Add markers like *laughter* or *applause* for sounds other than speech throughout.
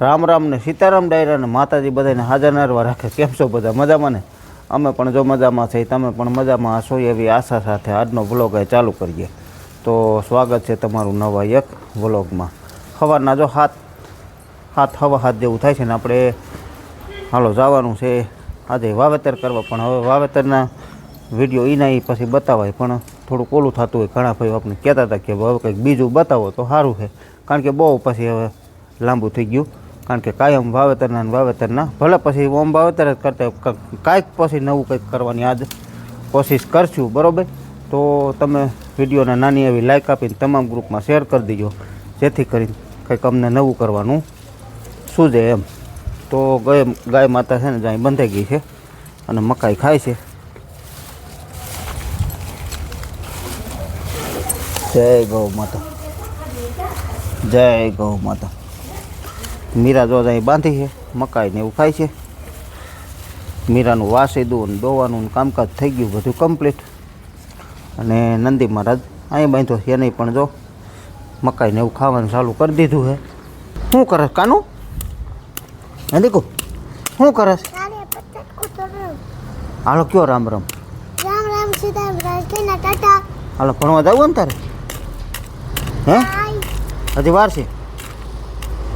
રામ રામ ને સીતારામ ડાયરા ને માતાજી બધાને હાજર નારવા રાખે. કેમ છો બધા? મજામાં ને? અમે પણ જો મજામાં છે તમે પણ મજામાં હશો એવી આશા સાથે આજનો વ્લોગ ચાલુ કરીએ. તો સ્વાગત છે તમારું નવા એક વ્લોગમાં સવારના જો હાથ હાથ હવા હાથ જેવું થાય છે ને આપણે હાલો જવાનું છે. આજે વાવેતર કરવા, પણ હવે વાવેતરના વીડિયો એના એ પછી બતાવાય, પણ થોડુંક ઓલું થતું હોય. ઘણા ભાઈઓ આપણે કહેતા હતા કે હવે કંઈક બીજું બતાવો તો સારું છે. કારણ કે બહુ પછી હવે લાંબુ થઈ ગયું. કારણ કે કાયમ વાવેતરના વાવેતરના. ભલે પછી ઓમ વાવેતર જ કરતા કાંઈક પછી નવું કંઈક કરવાની આજ કોશિશ કરશું, બરાબર? તો તમે વિડીયોને નાની એવી લાઇક આપીને તમામ ગ્રુપમાં શેર કરી દીજો, જેથી કરીને કંઈક અમને નવું કરવાનું સૂઝે એમ. તો ગાય ગાય માતા છે ને, જ્યાં બંધાઈ ગઈ છે અને મકાઈ ખાય છે. જય ગૌ માતા. જય ગૌ માતા. મીરા જો અહીં બાંધી છે મકાઈ ને એવું ખાય છે. મીરાનું વાસીદું ને દોવાનું ને કામકાજ થઈ ગયું બધું કમ્પ્લીટ અને નંદી મહારાજ અહીં બાંધ્યો છે નહીં પણ જો મકાઈ ને એવું ખાવાનું ચાલુ કરી દીધું છે. શું કરે કાનું? હે દીકુ શું કરે હાલો કયો રામ રામ? રામ રામ સીતારામ રાજકીના ટાટા. હાલો ભણવા જવું ને તારે? હે? હજી વાર છે?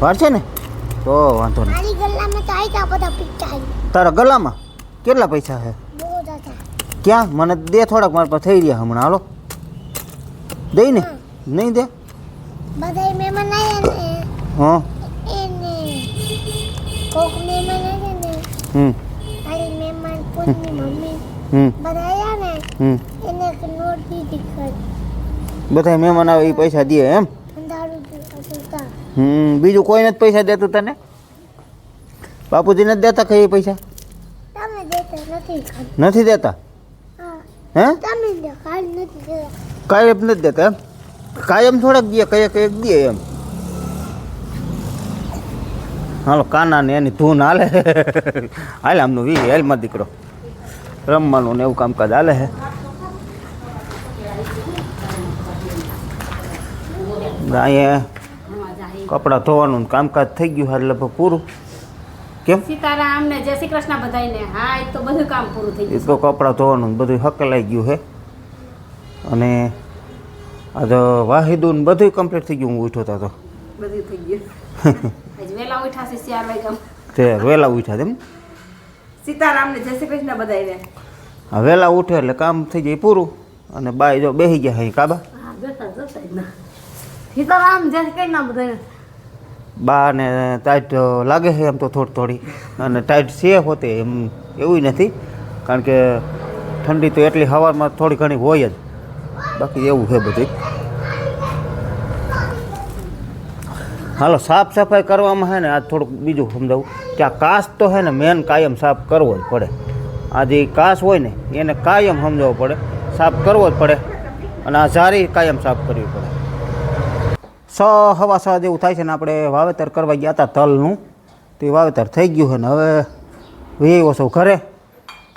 વાર છે ને? તો વાંધો નહીં. મારી ગલ્લામાં તો આઈતા બધા પિક્ચર તારા ગલામાં કેટલા પૈસા છે ક્યાં? મને દે થોડાક મારા પર થઈ રહ્યા હમણાં. હાલો. દઈ ને. નહીં દે? બધા મહેમાન આવ્યા ને. હા. એને કોક મહેમાન આવ્યા ને. હમ. મારી મહેમાન પૂજની મમ્મી. હમ. બધા આવ્યા ને. હમ. એને નોટ દીધી બધા મહેમાન આવે એ પૈસા દે એમ? હમ બીજું કોઈ નથી પૈસા દેતું તને? બાપુજી નથી દેતા કઈ પૈસા? તમે દેતા નથી ખાલી. નથી દેતા? હા. હે? તમે દે ખાલી નથી દેતા. કાયમ નથી દેતા એમ? કાયમ થોડાક દે કયા કયાક દે એમ. હાલો કાના ને એની ધૂન હાલે. હાલે આમનું વી હેલમાં દીકરો. રમવાનું ને એવું કામકાજ હાલે છે અહીંયા કપડાં ધોવાનું કામકાજ થઈ ગયું હાલ લગભગ પૂરું. કેમ? સીતારામ ને જય શ્રી કૃષ્ણ બધાયને. હા તો બધું કામ પૂરું થઈ ગયું તો કપડાં ધોવાનું બધું હકલાઈ ગયું હે અને આ તો વાહિદુન બધું કમ્પ્લીટ થઈ ગયું હું ઉઠો તો બધું થઈ ગયું. *laughs* આજ વહેલા ઉઠ્યા છે ચાર વાગ્યા તે વેલા ઉઠા તેમ સીતારામ ને જય શ્રી કૃષ્ણ બધાયને. હા વેલા ઉઠે એટલે કામ થઈ જાય પૂરું. અને બાય જો બેસી ગયા અહીં કાબા? હા બેસા જ સીતારામ જય શ્રી કૃષ્ણ બધાયને. બા ને ટાઈટ લાગે છે એમ તો થોડી થોડી. અને ટાઈટ છે હોતે એમ એવું નથી. કારણ કે ઠંડી તો એટલી હવામાં થોડી ઘણી હોય જ. બાકી એવું છે બધું. હાલો, સાફ સફાઈ કરવામાં છે ને આ થોડુંક બીજું સમજાવું. કે આ કાશ તો છે ને મેન કાયમ સાફ કરવો જ પડે. આ જે કાશ હોય ને એને કાયમ સમજાવવો પડે. સાફ કરવો જ પડે. અને આ સારી કાયમ સાફ કરવી પડે. સ હવા સ જેવું થાય છે ને આપણે વાવેતર કરવા ગયા હતા તલનું તો એ વાવેતર થઈ ગયું છે ને હવે વેવો ઓછો ઘરે.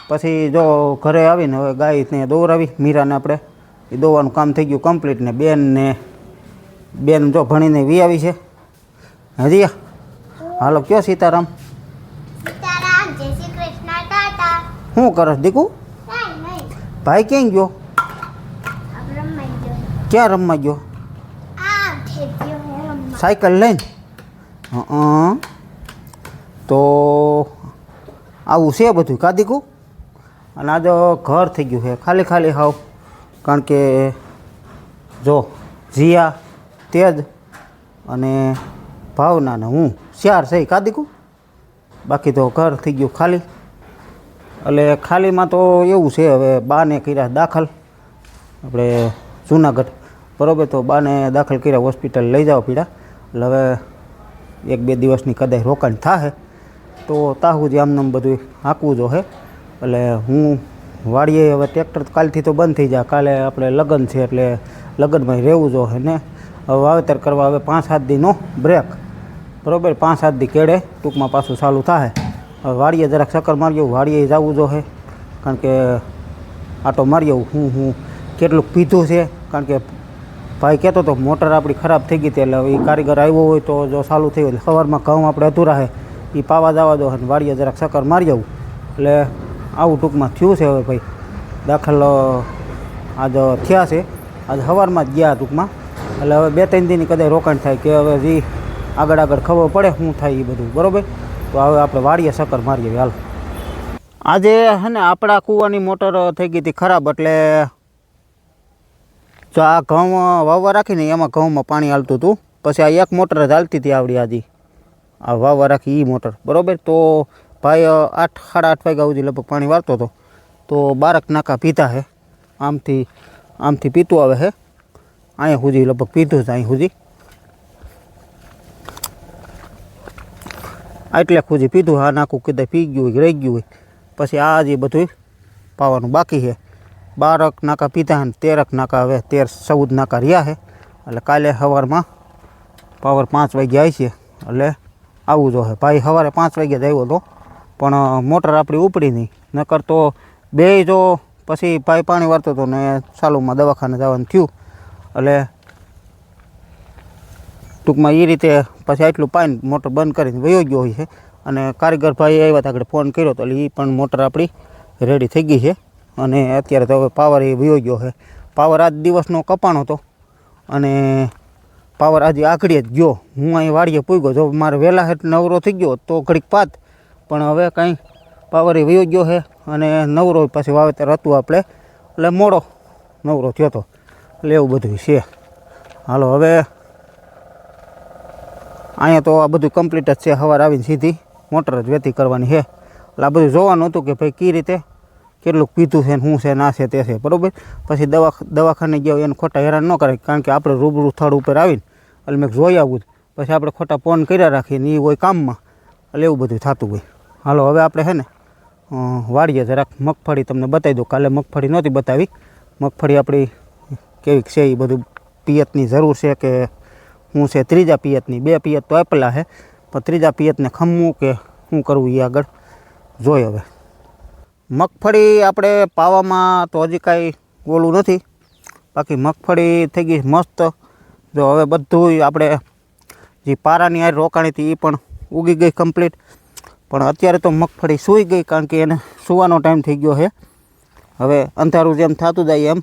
પછી જો ઘરે આવીને હવે ગાયને દોરાવી મીરાને આપણે. એ દોવાનું કામ થઈ ગયું કમ્પ્લીટ ને બેનને બેન જો ભણીને વી આવી છે. હજી હાલો કયો સીતારામ? શું કરસ દીકુ? ભાઈ ક્યાં ગયો? ક્યાં રમવા ગયો? સાયકલ લઈને. તો આવું છે બધું. કાદીકું અને આ જો ઘર થઈ ગયું છે. ખાલી ખાલી હાવ. કારણ કે જો, જીયા, તેજ અને ભાવનાને હું ચાર છે. કાદીકું બાકી તો ઘર થઈ ગયું ખાલી. એટલે ખાલીમાં તો એવું છે હવે બાને કર્યા દાખલ. આપણે જુનાગઢ. બરાબર, તો બાને દાખલ કર્યા હોસ્પિટલ લઈ જાઓ પીડા. એટલે હવે એક બે દિવસની કદાચ રોકાણ થાય તો તાહું જ આમનામ બધું હાંકવું જો હે એટલે હું વાડીએ હવે ટ્રેક્ટર કાલથી તો બંધ થઈ જાય, કાલે આપણે લગ્ન છે એટલે લગ્નમાં રહેવું જો હે ને. હવે વાવેતર કરવા હવે પાંચ સાત દીનો બ્રેક બરાબર? પાંચ સાત દી કેળે ટૂંકમાં પાછું ચાલુ થાય હવે વાડીએ જરાક ચક્કર મારી આવું વાડીએ જવું જો હે કારણ કે આટો મારી આવું હું હું કેટલુંક પીધું છે. કારણ કે ભાઈ કહેતો હતો મોટર આપણી ખરાબ થઈ ગઈ હતી એટલે એ કારીગર આવ્યો હોય તો જો ચાલુ થયું એટલે સવારમાં ઘઉં આપણે અધૂરા છે એ પાવા જવા દો અને વાડીએ જરાક સકર મારી જવું એટલે આવું ટૂંકમાં થયું છે હવે ભાઈ. દાખલ આજ થયા છે. આજ સવારમાં જ ગયા ટૂંકમાં. એટલે હવે બે ત્રણ દિનની કદાચ રોકાણ થાય કે હવે જે આગળ આગળ ખબર પડે શું થાય એ બધું. બરાબર? તો હવે આપણે વાડીએ સકર મારીએ હાલ. આજે હે ને આપણા કૂવાની મોટર થઈ ગઈ હતી ખરાબ એટલે જો આ ઘઉં વાવવા રાખીને એમાં ઘઉંમાં પાણી હાલતું હતું. પછી આ એક મોટર જ હાલતી હતી આવડી આજી. આ વાવવા રાખી એ મોટર. બરાબર? તો ભાઈ આઠ, સાડા આઠ વાગ્યા સુધી લગભગ પાણી વાળતો હતો. તો બારક નાકા પીતા છે આમથી આમથી પીતું આવે છે અહીંયા સુધી લગભગ પીધું છે અહીં સુધી. એટલે સુધી પીધું આ નાખું કદાચ પી ગયું હોય, રહી ગયું હોય. પછી આ જે બધું પાવાનું બાકી છે. બારક નાકા પીધા અને તેરક નાકા હવે તેર ચૌદ નાકા રહ્યા છે એટલે કાલે સવારમાં પાવર પાંચ વાગ્યા આવી એટલે આવવું જોઈએ ભાઈ સવારે પાંચ વાગ્યા જ આવ્યો હતો પણ મોટર આપણી ઉપડી નહીં. નકર તો બે જો પછી ભાઈ પાણી વાળતો હતો ને ચાલુમાં દવાખાને જવાનું થયું. એટલે ટૂંકમાં એ રીતે પછી આટલું પાણી મોટર બંધ કરીને વયો ગયો હોય છે. અને કારીગર ભાઈ આવ્યા હતા આગળ ફોન કર્યો તો એ પણ મોટર આપણી રેડી થઈ ગઈ છે. અને અત્યારે તો હવે પાવર એ વયો ગયો છે. પાવર આજ દિવસનો કપાણો હતો. અને પાવર આજે આકડીએ જ ગયો. હું અહીં વાડીએ પૂગ્યો. જો મારે વહેલા હેઠ નવરો થઈ ગયો તો ઘડીક પાત. પણ હવે કાંઈ પાવર એ વયો ગયો છે અને નવરો પછી વાવેતર હતું આપણે. એટલે મોડો નવરો થયો હતો. એટલે એવું બધું છે. હાલો, હવે અહીંયા તો આ બધું કમ્પ્લીટ જ છે. સવાર આવીને સીધી મોટર જ વેતી કરવાની છે. એટલે આ બધું જોવાનું હતું કે ભાઈ કઈ રીતે કેટલું પીધું છે ને શું છે ના છે તે છે બરાબર? પછી દવા દવાખાને ગયો એને ખોટા હેરાન ન કરે કારણ કે આપણે રૂબરૂ સ્થળ ઉપર આવીને એટલે મેં જોઈ આવું પછી આપણે ખોટા ફોન કર્યા રાખીએ ને એ હોય કામમાં એટલે એવું બધું થતું હોય. હાલો હવે આપણે છે ને અ, વાડીએ જરાક મગફળી તમને બતાવી દઉં. કાલે મગફળી નહોતી બતાવી. મગફળી આપણી કેવી છે એ બધું પિયતની જરૂર છે કે શું છે ત્રીજા પિયતની? બે પિયત તો આપેલા છે પણ ત્રીજા પિયતને ખમવું કે શું કરવું એ આગળ? જોઈ હવે. મગફળી આપણે પાવામાં તો હજી કાંઈ ઓલું નથી. બાકી મગફળી થઈ ગઈ મસ્ત. જો હવે બધું આપણે જે પારાની આ રોકાણી હતી એ પણ ઉગી ગઈ કમ્પ્લીટ. પણ અત્યારે તો મગફળી સૂઈ ગઈ કારણ કે એને સૂવાનો ટાઈમ થઈ ગયો છે. હવે અંધારું જેમ થતું જાય એમ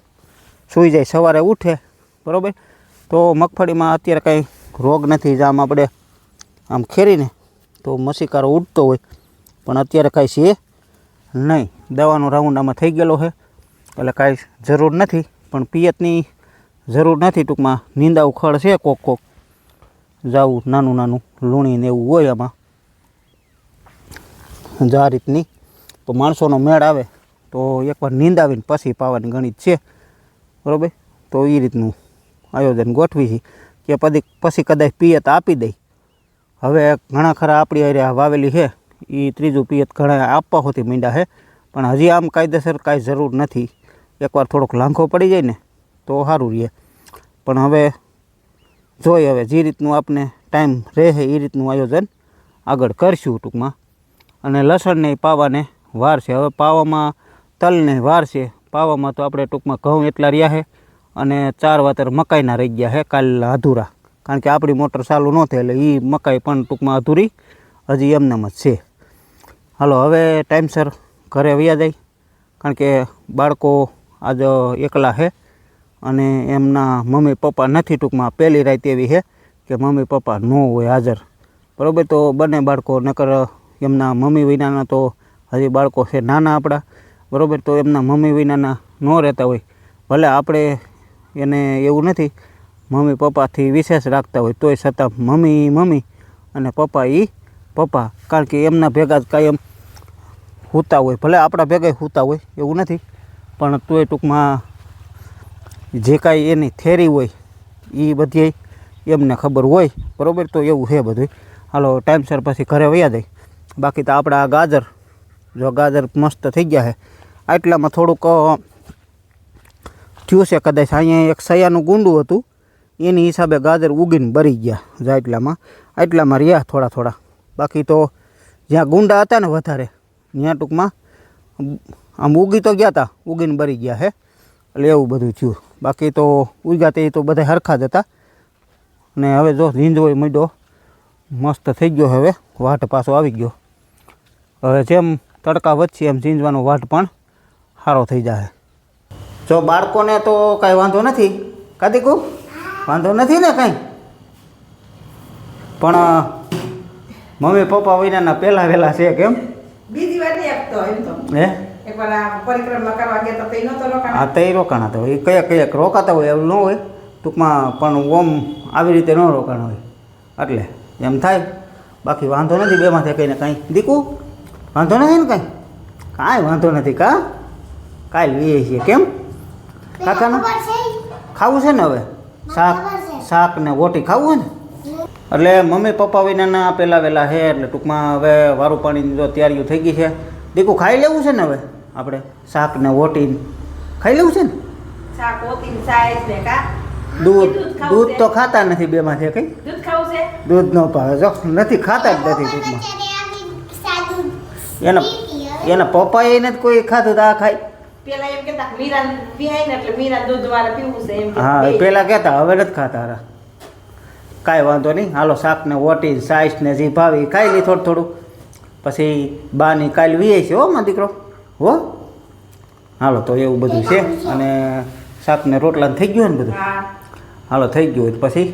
સૂઈ જાય, સવારે ઉઠે, બરાબર? તો મગફળીમાં અત્યારે કાંઈ રોગ નથી, જે આમ આપણે આમ ખેરીને તો મસીકારો ઉડતો હોય. પણ અત્યારે કાંઈ છે નહીં, દવાનો રાઉન્ડ આમાં થઈ ગયેલો છે. એટલે કાંઈ જરૂર નથી, પણ પિયતની જરૂર નથી, ટૂંકમાં નીંદા ખડ છે કોક કોક. જાવું નાનું નાનું લૂણી ને એવું હોય આમાં. જા રીતની. તો માણસોનો મેળ આવે, તો એકવાર નીંદાવીને પછી પાવાની ગણિત છે. બરાબર? તો એ રીતનું આયોજન ગોઠવી છે, કે પછી પછી કદાચ પિયત આપી દઈ હવે ઘણા ખરા આપણી એરિયા વાવેલી છે. એ ત્રીજું પિયત ઘણા આપવા મીંડા છે પણ હજી આમ કાયદેસર કાંઈ જરૂર નથી. એકવાર થોડોક લાંઘો પડી જાય ને, તો સારું રહે. પણ હવે જોઈ હવે જે રીતનું આપને ટાઈમ રહે એ રીતનું આયોજન આગળ કરશું ટૂંકમાં. અને લસણને પાવાને વાર છે. હવે પાવામાં તલને વાર છે. પાવામાં તો આપણે ટૂંકમાં ઘઉં એટલા રહ્યા છે અને ચાર વાતર મકાઈના રહી ગયા છે કાલ અધૂરા. કારણ કે આપણી મોટર ચાલુ ન થાય એટલે એ મકાઈ પણ ટૂંકમાં અધૂરી. હજી એમનેમ જ છે. હાલો, હવે ટાઈમસર ઘરે વયા જાય. કારણ કે બાળકો આજ એકલા છે અને એમના મમ્મી પપ્પા નથી ટૂંકમાં. પહેલી રાત એવી છે કે મમ્મી પપ્પા ન હોય હાજર. બરાબર, તો બંને બાળકો, નકર એમના મમ્મી વિનાના તો હજી બાળકો છે નાના આપણા. બરાબર, તો એમના મમ્મી વિનાના ન રહેતા હોય. ભલે આપણે એને એવું નથી, મમ્મી પપ્પાથી વિશેષ રાખતા હોય, તોય છતાં મમ્મી મમ્મી અને પપ્પા એ પપ્પા, કારણ કે એમના ભેગા જ કાયમ સૂતા હોય. ભલે આપણા ભેગા સૂતા હોય, એવું નથી. પણ તોય ટૂંકમાં જે કાંઈ એની થેરી હોય એ બધી એમને ખબર હોય. બરાબર? તો એવું છે બધું હાલો ટાઈમસર પછી ઘરે વયા જાય. બાકી તો આપણા આ ગાજર, જો ગાજર મસ્ત થઈ ગયા છે. આટલામાં થોડુંક, થયું છે કદાચ. અહીંયા એક સયાનું ગુંડું હતું. એની હિસાબે ગાજર ઉગીને બરી ગયા જાટલામાં આટલામાં રહ્યા થોડા થોડા. બાકી તો જ્યાં ગુંડા હતા ને વધારે, ત્યાં ટૂંકમાં આમ ઉગી તો ગયા હતા ઉગીને બરી ગયા હે. એટલે એવું બધું થયું. બાકી તો ઉગ્યા તે તો બધા હરખા જ હતા. અને હવે જો ઝીંજવો મંડ્યો મસ્ત થઈ ગયો હવે, વાટ પાછો આવી ગયો. હવે જેમ તડકા વધશે એમ ઝીંજવાનો વાટ પણ સારો થઈ જાય જો બાળકોને તો કાંઈ વાંધો નથી. કાદીકુ વાંધો નથી ને કાંઈ? પણ મમ્મી પપ્પા વિનાના પહેલાં વહેલા છે કેમ? બીજી વાર નહીં આપતો એમ તો. હે? એકવાર આ પરિક્રમા કરવા ગયા તો તે નહોતો રોકાણો. આ તઈ રોકાણા હતા એ કયા કયા રોકાતા હોય એવું ન હોય. ટૂંકમાં પણ ઓમ આવી રીતે ન રોકાણ હોય. એટલે એમ થાય. બાકી વાંધો નથી બેમાંથી કંઈને કાંઈ. દીકુ વાંધો નથી ને કાંઈ? કાંઈ વાંધો નથી કા? કાંઈ લઈએ છીએ. કેમ? કાકાના? ખાવું છે ને હવે? શાક શાક ને ગોટી ખાવું હોય ને? એટલે મમ્મી પપ્પા વિનાના પહેલાં વહેલા છે એટલે ટૂંકમાં હવે વારું પાણીની જો તૈયારીઓ થઈ ગઈ છે. દીકુ ખાઈ લેવું છે ને હવે આપણે? શાક ને રોટી ખાઈ લેવું છે ને? શાક ઓતીન સાઈઝ ને કા? દૂધ દૂધ છે? તો ખાતા નથી બેમાંથી કંઈ? દૂધ ખાવું છે? દૂધ ન પાવે જો નથી ખાતા જ નથી ટૂંકમાં. એના. એના પપ્પાએ નથી કોઈ ખાધું તો આ ખાય. પેલા એમ કેતા મીરા પીવાય ને એટલે મીરા દૂધ વાળા પીવું છે એમ હા પેલા કહેતા હવે નથી ખાતા કાંઈ વાંધો નહીં. હાલો, શાકને ઓટી સાઈસ ને જે ભાવી ખાઈ લઈ થોડું થોડું. પછી બાની કાલ વીએ છે હો માં દીકરો. હો? હાલો, તો એવું બધું છે. અને શાકને રોટલા થઈ ગયું ને બધું? હાલો, થઈ ગયું હોય પછી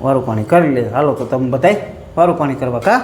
વારું પાણી કરી લે. હાલો, તો તમે બધાય વારું પાણી કરવા કા?